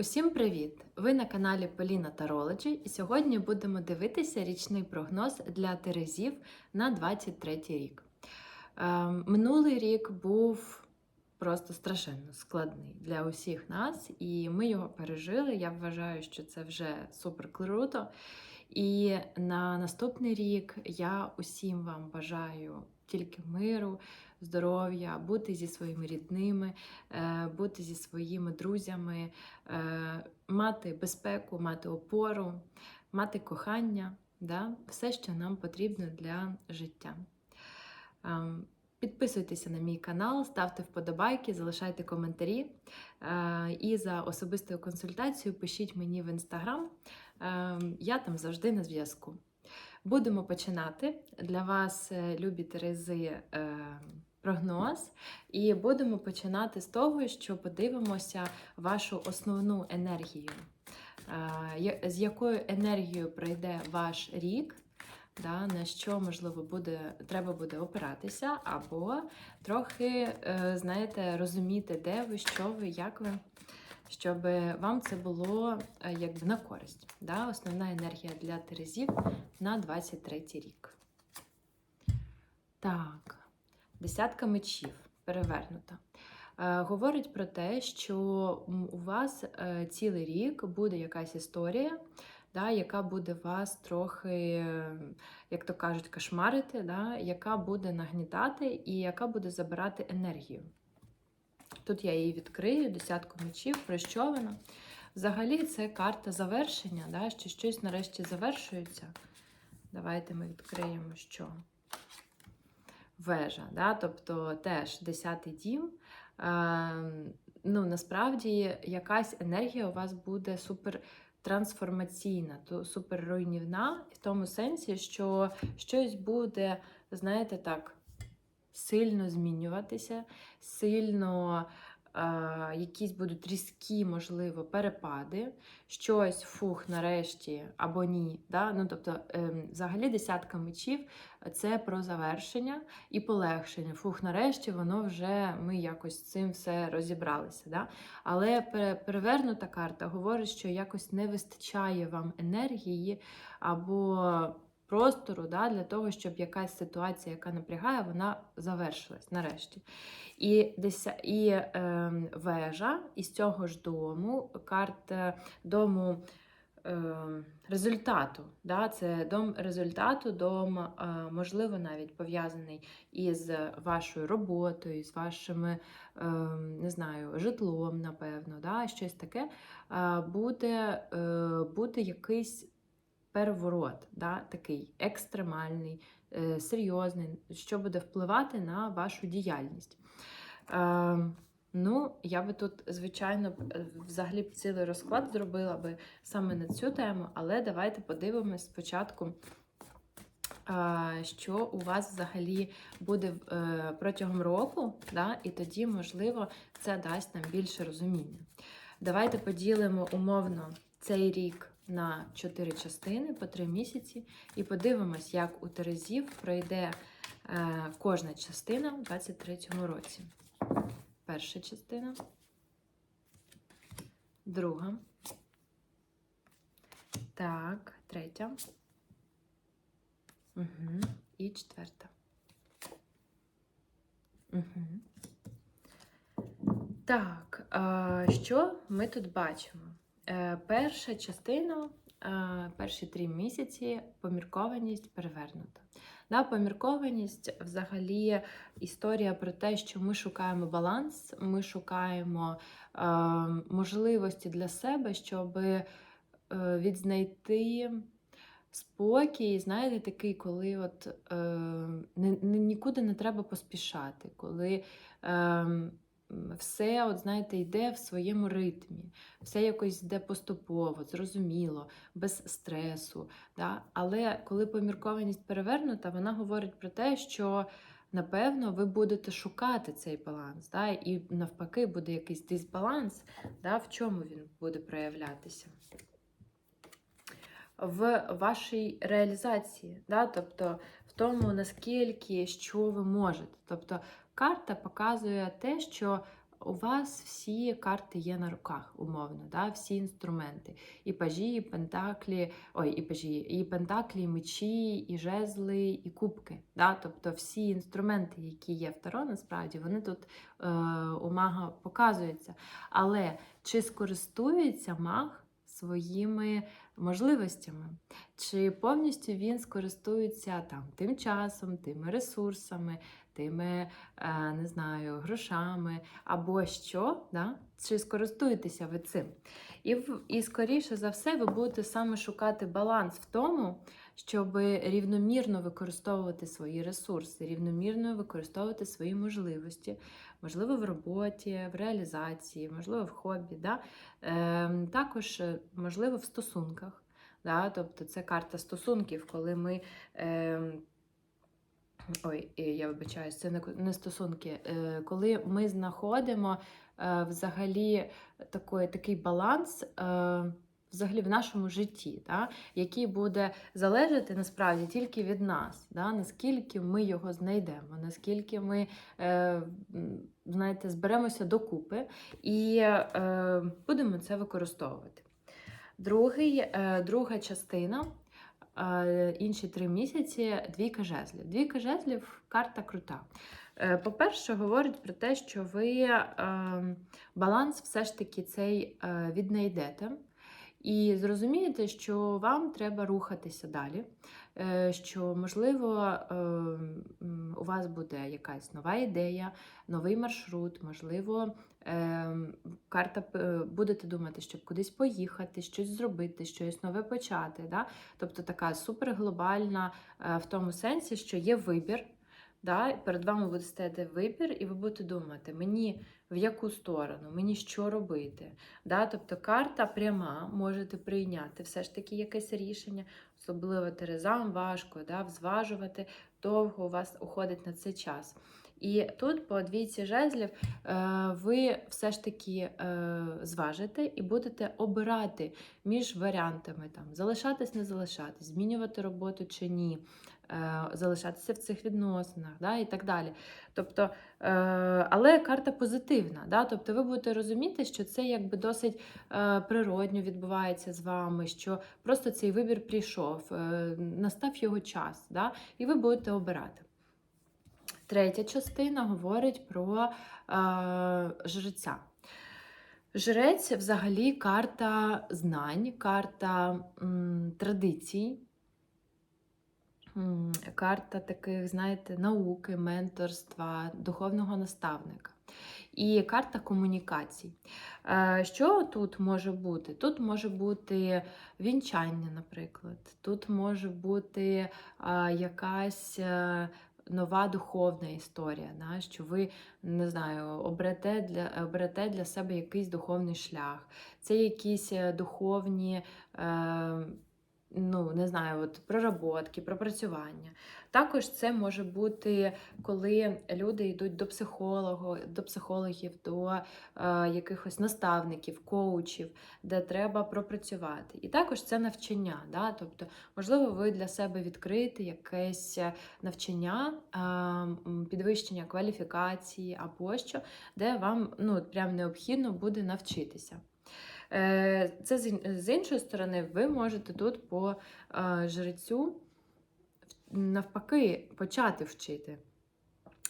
Усім привіт! Ви на каналі Поліна Тарологі і сьогодні будемо дивитися річний прогноз для Терезів на 23 рік. Ем, Минулий рік був просто страшенно складний для усіх нас, і ми його пережили. Я вважаю, що це вже супер круто. І на наступний рік я усім вам бажаю тільки миру, здоров'я, бути зі своїми рідними, е, бути зі своїми друзями, е, мати безпеку, мати опору, мати кохання, да? все, що нам потрібно для життя. Ем, Підписуйтеся на мій канал, ставте вподобайки, залишайте коментарі. Е, І за особистою консультацією пишіть мені в інстаграм. Е, Я там завжди на зв'язку. Будемо починати. Для вас, любі Терези, прогноз. І будемо починати з того, що подивимося вашу основну енергію. Е, З якою енергією пройде ваш рік, да, на що можливо буде, треба буде опиратися, або трохи, е, знаєте, розуміти, де ви, що ви, як ви, щоб вам це було е, якби на користь. Да? Основна енергія для Терезів на 23 рік. Так, десятка мечів перевернута. Е, Говорить про те, що у вас е, цілий рік буде якась історія, да, яка буде вас трохи, як то кажуть, кошмарити, да, яка буде нагнітати і яка буде забирати енергію. Тут я її відкрию, десятку мечів, про вона? Взагалі, це карта завершення, да, що щось нарешті завершується. Давайте ми відкриємо що. Вежа, да? тобто теж десятий дім. Е, ну, насправді якась енергія у вас буде супер трансформаційна, то супер в тому сенсі, що щось буде, знаєте, так, сильно змінюватися, сильно якісь будуть різкі, можливо, перепади, щось фух, нарешті, або ні. Да? Ну, тобто, ем, взагалі, десятка мечів це про завершення і полегшення. Фух, нарешті, воно вже ми якось з цим все розібралися. Да? Але перевернута карта говорить, що якось не вистачає вам енергії або простору да, для того, щоб якась ситуація, яка напрягає, вона завершилась нарешті. І, деся... і е, вежа із цього ж дому, карта дому е, результату. Да? Це дом результату, дом, е, можливо, навіть пов'язаний із вашою роботою, з вашими, е, не знаю, житлом, напевно, да? щось таке, е, буде, е, буде якийсь переворот, да? такий екстремальний, е, серйозний, що буде впливати на вашу діяльність. Е, Ну, я би тут, звичайно, е, взагалі б цілий розклад зробила би саме на цю тему, але давайте подивимось спочатку, що у вас взагалі буде е, протягом року, да, і тоді, можливо, це дасть нам більше розуміння. Давайте поділимо умовно цей рік на 4 частини по 3 місяці, і подивимось, як у Терезів пройде е, кожна частина у 2023 році. Перша частина, друга. Так, третя. Угу. І четверта. Угу. Так, що ми тут бачимо? Е, перша частина, е, перші три місяці поміркованість перевернута. Да, поміркованість взагалі історія про те, що ми шукаємо баланс, ми шукаємо е, можливості для себе, щоб відзнайти спокій, знаєте, такий, коли от е, не, не, нікуди не треба поспішати, коли е, все, от, знаєте, йде в своєму ритмі, все якось йде поступово, зрозуміло, без стресу. Да? Але коли поміркованість перевернута, вона говорить про те, що напевно ви будете шукати цей баланс, да? і навпаки буде якийсь дисбаланс, да? в чому він буде проявлятися. В вашій реалізації, да? тобто в тому, наскільки що ви можете. Тобто карта показує те, що у вас всі карти є на руках, умовно, да? всі інструменти. І пажі, і пентаклі, ой, і пажі, і пентаклі, і мечі, і жезли, і кубки. Да? Тобто всі інструменти, які є в Таро, насправді, вони тут е, у мага показуються. Але чи скористується маг своїми можливостями? Чи повністю він скористується там тим часом, тими ресурсами, тими, е, не знаю, грошами або що, да? чи скористуєтеся ви цим? І, і скоріше за все, ви будете саме шукати баланс в тому, щоб рівномірно використовувати свої ресурси, рівномірно використовувати свої можливості, можливо, в роботі, в реалізації, можливо, в хобі. Да? Ем, також, е, можливо, в стосунках. Да? Тобто це карта стосунків, коли ми. Ем, Ой, е, я вибачаюсь, це не, стосунки. Е, Коли ми знаходимо е, взагалі такий, такий баланс взагалі в нашому житті, да, який буде залежати насправді тільки від нас, да, наскільки ми його знайдемо, наскільки ми знаєте, зберемося докупи і будемо це використовувати. Другий, друга частина інші три місяці двійка жезлів. Двійка жезлів карта крута. Е, По-перше, говорить про те, що ви е, баланс все ж таки цей е, віднайдете. І зрозумієте, що вам треба рухатися далі, е, що, можливо, е, у вас буде якась нова ідея, новий маршрут, можливо, е, карта е, будете думати, щоб кудись поїхати, щось зробити, щось нове почати. Да? Тобто така суперглобальна е, в тому сенсі, що є вибір. Да? Перед вами буде стояти вибір, і ви будете думати, мені в яку сторону, мені що робити. Да? Тобто карта пряма, можете прийняти все ж таки якесь рішення, особливо терезам важко, да? взважувати, довго у вас уходить на це час. І тут по двійці жезлів е, ви все ж таки е, зважите і будете обирати між варіантами там залишатись, не залишатись, змінювати роботу чи ні, залишатися в цих відносинах, да, і так далі. Тобто, е, але карта позитивна, да, тобто ви будете розуміти, що це якби досить е, природньо відбувається з вами, що просто цей вибір прийшов, е, настав його час, да, і ви будете обирати. Третя частина говорить про е, жреця. Жрець взагалі карта знань, карта м, традицій, карта таких, знаєте, науки, менторства, духовного наставника. І карта комунікацій. Е, Що тут може бути? Тут може бути вінчання, наприклад, тут може бути якась е, нова духовна історія, да? що ви не знаю, оберете для, оберете для себе якийсь духовний шлях. Це якісь е, духовні. Ну, не знаю, от проработки, пропрацювання. Також це може бути, коли люди йдуть до психолога, до психологів, до е, якихось наставників, коучів, де треба пропрацювати. І також це навчання. Да? Тобто, можливо, ви для себе відкрите якесь навчання, е, підвищення кваліфікації або що, де вам ну, прям необхідно буде навчитися. Е, Це з іншої сторони, ви можете тут по е, жрецю навпаки почати вчити.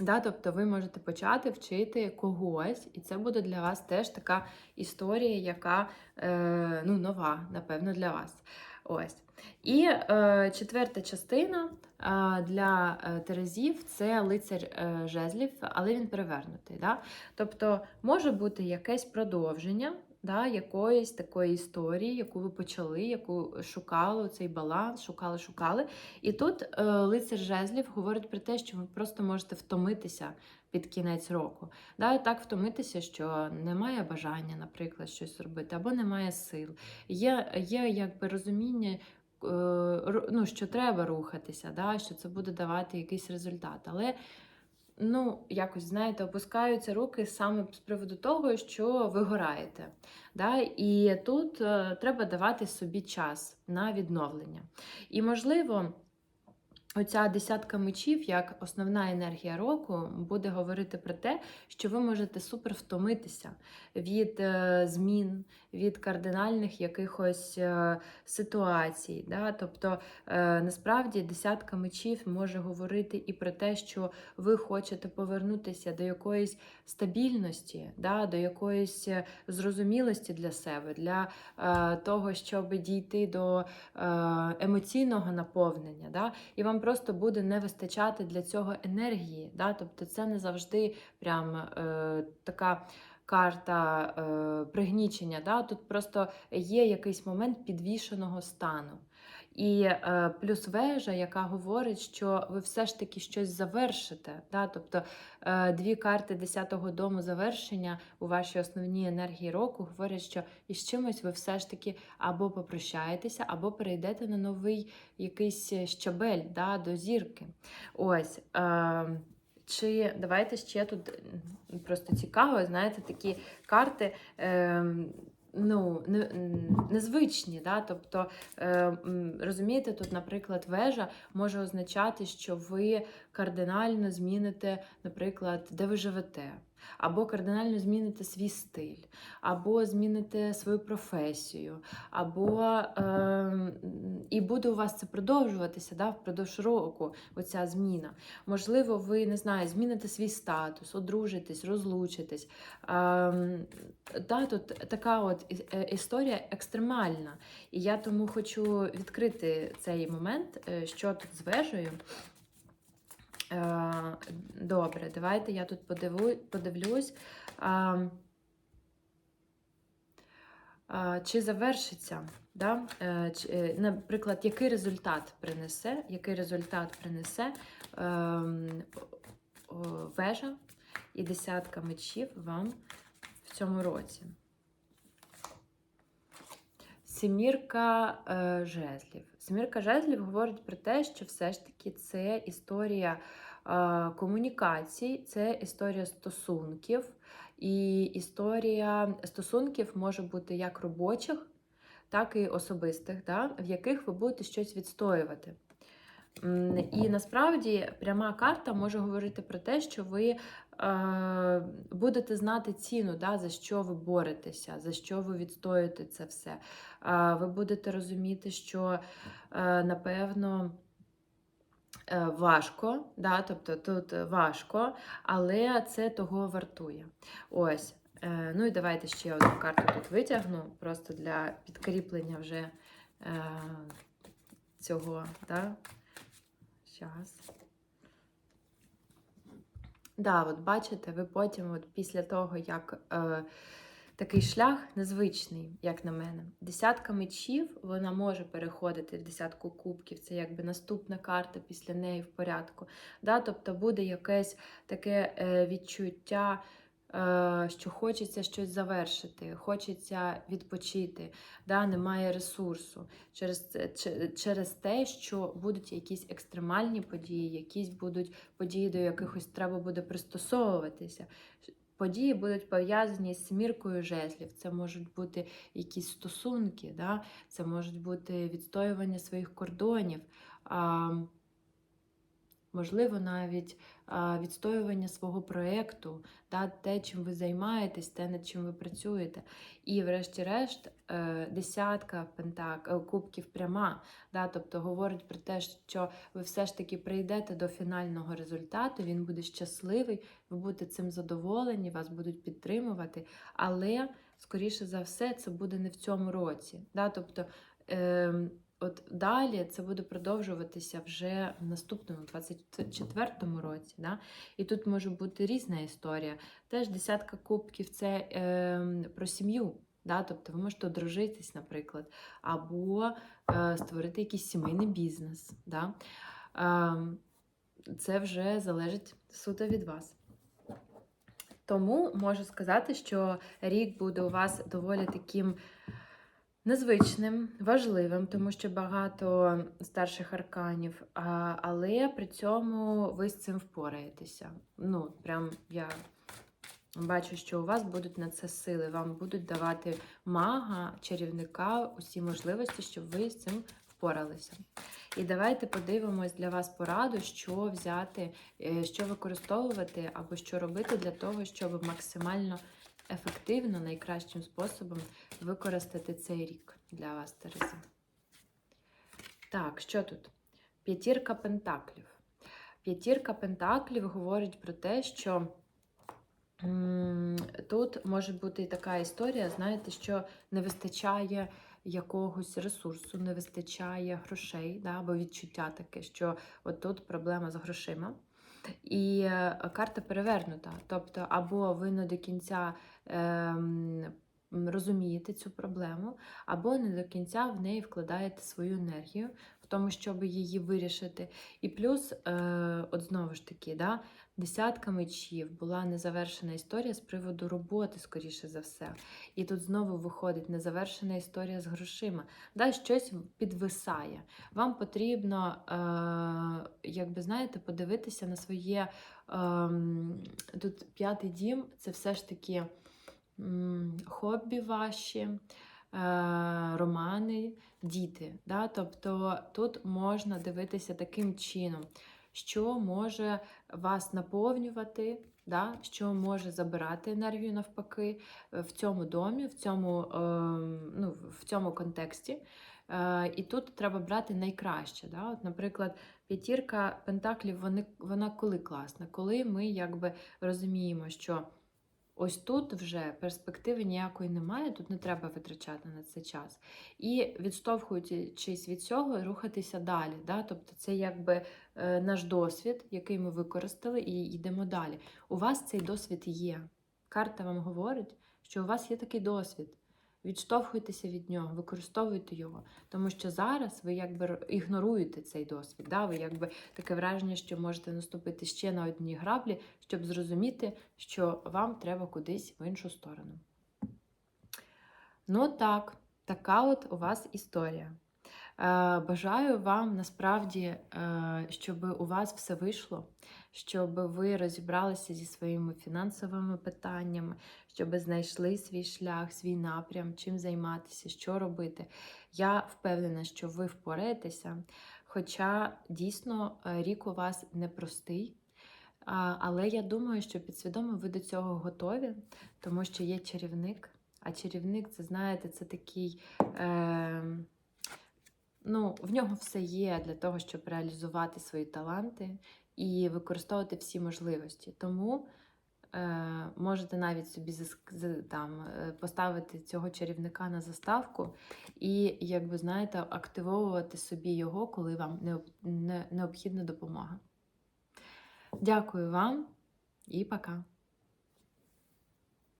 Да, тобто ви можете почати вчити когось, і це буде для вас теж така історія, яка е, ну, нова, напевно, для вас. Ось. І е, четверта частина е, для е, Терезів це лицар е, жезлів, але він перевернутий. Да? Тобто може бути якесь продовження да, якоїсь такої історії, яку ви почали, яку шукали цей баланс, шукали, шукали. І тут е, лицар жезлів говорить про те, що ви просто можете втомитися під кінець року. Да, і так втомитися, що немає бажання, наприклад, щось робити, або немає сил. Є, є якби розуміння. е, Ну, що треба рухатися, да, що це буде давати якийсь результат. Але ну, якось, знаєте, опускаються руки саме з приводу того, що ви гораєте. Да? І тут е, треба давати собі час на відновлення. І, можливо, Оця десятка мечів, як основна енергія року, буде говорити про те, що ви можете супер втомитися від е, змін, від кардинальних якихось е, ситуацій. Да? Тобто, е, насправді, десятка мечів може говорити і про те, що ви хочете повернутися до якоїсь стабільності, да? до якоїсь зрозумілості для себе, для того, щоб дійти до емоційного наповнення. Да? І вам просто буде не вистачати для цього енергії. Да? Тобто це не завжди прям е, така карта е, пригнічення. Да? Тут просто є якийсь момент підвішеного стану. І е, плюс вежа, яка говорить, що ви все ж таки щось завершите. Да? Тобто е, дві карти 10-го дому завершення у вашій основній енергії року говорять, що із чимось ви все ж таки або попрощаєтеся, або перейдете на новий якийсь щабель да, до зірки. Ось. Е, чи давайте ще тут просто цікаво, знаєте, такі карти. Е, Ну, не- незвичні, да? тобто, е, розумієте, тут, наприклад, вежа може означати, що ви кардинально зміните, наприклад, де ви живете, або кардинально зміните свій стиль, або зміните свою професію, або е, і буде у вас це продовжуватися да, впродовж року, оця зміна. Можливо, ви не знаю, зміните свій статус, одружитесь, розлучитесь. Ем, да, тут така от е, історія екстремальна. І я тому хочу відкрити цей момент, е, що тут з вежею. Е, Добре, давайте я тут подиву, подивлюсь. Чи завершиться, да? е, е, наприклад, який результат принесе, який результат принесе ем, вежа і десятка мечів вам в цьому році. Семірка е, жезлів. Семірка жезлів говорить про те, що все ж таки це історія е, комунікацій, це історія стосунків. І історія стосунків може бути як робочих, так і особистих, да, в яких ви будете щось відстоювати. І насправді пряма карта може говорити про те, що ви е, будете знати ціну, да, за що ви боретеся, за що ви відстоюєте це все. Е, ви будете розуміти, що е, напевно. е, Важко, да, тобто тут важко, але це того вартує. Ось. Е, ну і давайте ще одну карту тут витягну, просто для підкріплення вже е, цього. Да? Щас. Да, от бачите, ви потім, от після того, як е, такий шлях незвичний, як на мене. Десятка мечів, вона може переходити в десятку кубків, це якби наступна карта після неї в порядку. Да? Тобто буде якесь таке е, відчуття, що хочеться щось завершити, хочеться відпочити, да? немає ресурсу через, через те, що будуть якісь екстремальні події, якісь будуть події, до якихось треба буде пристосовуватися. Події будуть пов'язані з сміркою жезлів. Це можуть бути якісь стосунки, да? це можуть бути відстоювання своїх кордонів, можливо, навіть відстоювання свого проєкту, да? те, чим ви займаєтесь, те, над чим ви працюєте. І, врешті-решт, е, десятка пентак, е, кубків пряма, да? тобто говорить про те, що ви все ж таки прийдете до фінального результату, він буде щасливий, ви будете цим задоволені, вас будуть підтримувати, але, скоріше за все, це буде не в цьому році. Да? Тобто, е, от далі це буде продовжуватися вже в наступному, 24-му році. Да? І тут може бути різна історія. Теж десятка кубків це е, про сім'ю. Да? Тобто ви можете одружитись, наприклад, або е, створити якийсь сімейний бізнес. Да? Е, це вже залежить суто від вас. Тому можу сказати, що рік буде у вас доволі таким незвичним, важливим, тому що багато старших арканів, але при цьому ви з цим впораєтеся. Ну, прям я бачу, що у вас будуть на це сили, вам будуть давати мага, чарівника, усі можливості, щоб ви з цим впоралися. І давайте подивимось для вас пораду, що взяти, е, що використовувати або що робити для того, щоб максимально ефективно, найкращим способом використати цей рік для вас, Терези. Так, що тут? П'ятірка пентаклів. П'ятірка пентаклів говорить про те, що тут може бути така історія, знаєте, що не вистачає якогось ресурсу, не вистачає грошей, да, або відчуття таке, що от тут проблема з грошима. І е, карта перевернута. Тобто, або ви не до кінця ем, розумієте цю проблему, або не до кінця в неї вкладаєте свою енергію в тому, щоб її вирішити. І плюс, е, от знову ж таки, да, десятка мечів була незавершена історія з приводу роботи, скоріше за все. І тут знову виходить незавершена історія з грошима. Да, щось підвисає. Вам потрібно, е, як би знаєте, подивитися на своє. ем, Тут п'ятий дім це все ж таки м, хобі ваші, е, романи, діти. Да? Тобто тут можна дивитися таким чином, що може вас наповнювати, да? що може забирати енергію навпаки е, в цьому домі, в цьому, е, ну, в цьому контексті. Е, І тут треба брати найкраще. Да? От, наприклад, п'ятірка пентаклів, вони, вона коли класна, коли ми якби розуміємо, що ось тут вже перспективи ніякої немає, тут не треба витрачати на це час. І відштовхуючись від цього, рухатися далі. Да? Тобто це якби е, наш досвід, який ми використали, і йдемо далі. У вас цей досвід є. Карта вам говорить, що у вас є такий досвід. Відштовхуйтеся від нього, використовуйте його, тому що зараз ви якби ігноруєте цей досвід. Да? Ви якби таке враження, що можете наступити ще на одні граблі, щоб зрозуміти, що вам треба кудись в іншу сторону. Ну так, така от у вас історія. Е, Бажаю вам насправді, е, щоб у вас все вийшло, щоб ви розібралися зі своїми фінансовими питаннями, щоб знайшли свій шлях, свій напрям, чим займатися, що робити. Я впевнена, що ви впораєтеся, хоча дійсно е, рік у вас непростий. Але я думаю, що підсвідомо ви до цього готові, тому що є чарівник. А чарівник, це знаєте, це такий. Е, ну, в нього все є для того, щоб реалізувати свої таланти і використовувати всі можливості. Тому е, можете навіть собі там, е, поставити цього чарівника на заставку і, як ви знаєте, активовувати собі його, коли вам необ- не- необхідна допомога. Дякую вам і пока!